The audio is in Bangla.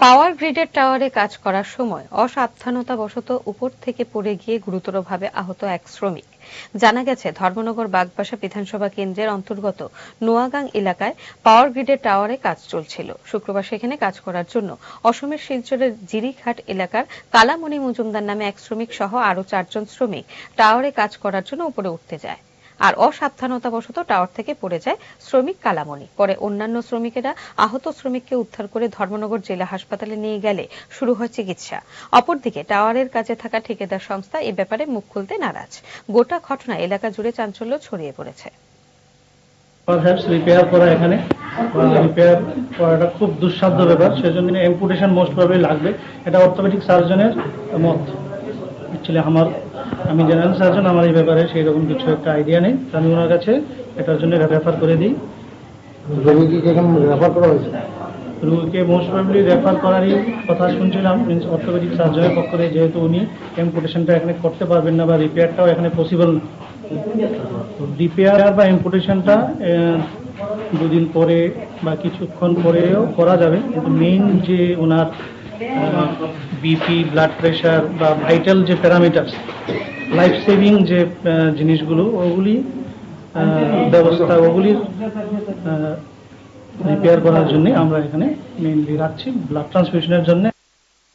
পাওয়ার গ্রিডের টাওয়ারে কাজ করার সময় অসাবধানতাবশত উপর থেকে পড়ে গিয়ে গুরুতরভাবে আহত এক শ্রমিক। জানা গেছে, ধর্মনগর বাগবাসা বিধানসভা কেন্দ্রের অন্তর্গত নোয়াগাং এলাকায় পাওয়ার গ্রিডের টাওয়ারে কাজ চলছিল। শুক্রবার সেখানে কাজ করার জন্য অসমের শিলচরের জিরিঘাট এলাকার কালামণি মজুমদার নামে এক শ্রমিক সহ আরও চারজন শ্রমিক টাওয়ারে কাজ করার জন্য উপরে উঠতে যায়। আর অসাবধানতাবশত টাওয়ার থেকে পড়ে যায় শ্রমিক কালামণি। পরে অন্যান্য শ্রমিকেরা আহত শ্রমিককে উদ্ধার করে ধর্মনগর জেলা হাসপাতালে নিয়ে গেলে শুরু হয় চিকিৎসা। অপরদিকে টাওয়ারের কাছে থাকা ঠিকাদার সংস্থা এ ব্যাপারে মুখ খুলতে নারাজ। গোটা ঘটনা এলাকা জুড়ে চাঞ্চল্য ছড়িয়ে পড়েছে। খুব দুঃসাধ্য ব্যাপার। সেজন্য এম্পুটেশন মোস্ট লাগবে। এটা সার্জনের মত। আমার আমি জেনারেল সার্জন আমার এই ব্যাপারে সেই রকম কিছু একটা আইডিয়া নেই। আমি ওনার কাছে এটার জন্য রেফার করে দিই। রোগীকে রেফার করা হয়েছে? রুগীকে মোস্ট প্রবলি রেফার করারই কথা শুনছিলাম মিনস অর্থোপেডিক সার্জনের পক্ষ থেকে যেহেতু উনি এম্পুটেশনটা এখানে করতে পারবেন না বা রিপেয়ারটাও এখানে পসিবল রিপেয়ার বা এম্পুটেশনটা দুদিন পরে বা কিছুক্ষণ পরেও করা যাবে। কিন্তু মেইন যে ওনার বিপি ব্লাড প্রেশার বা ভাইটাল যে প্যারামিটার্স লাইফ সেভিং যে জিনিসগুলো, ওগুলি ব্যবস্থা ওগুলির রিপেয়ার করার জন্য আমরা এখানে মেইনলি রাখছি ব্লাড ট্রান্সমিশনের জন্য।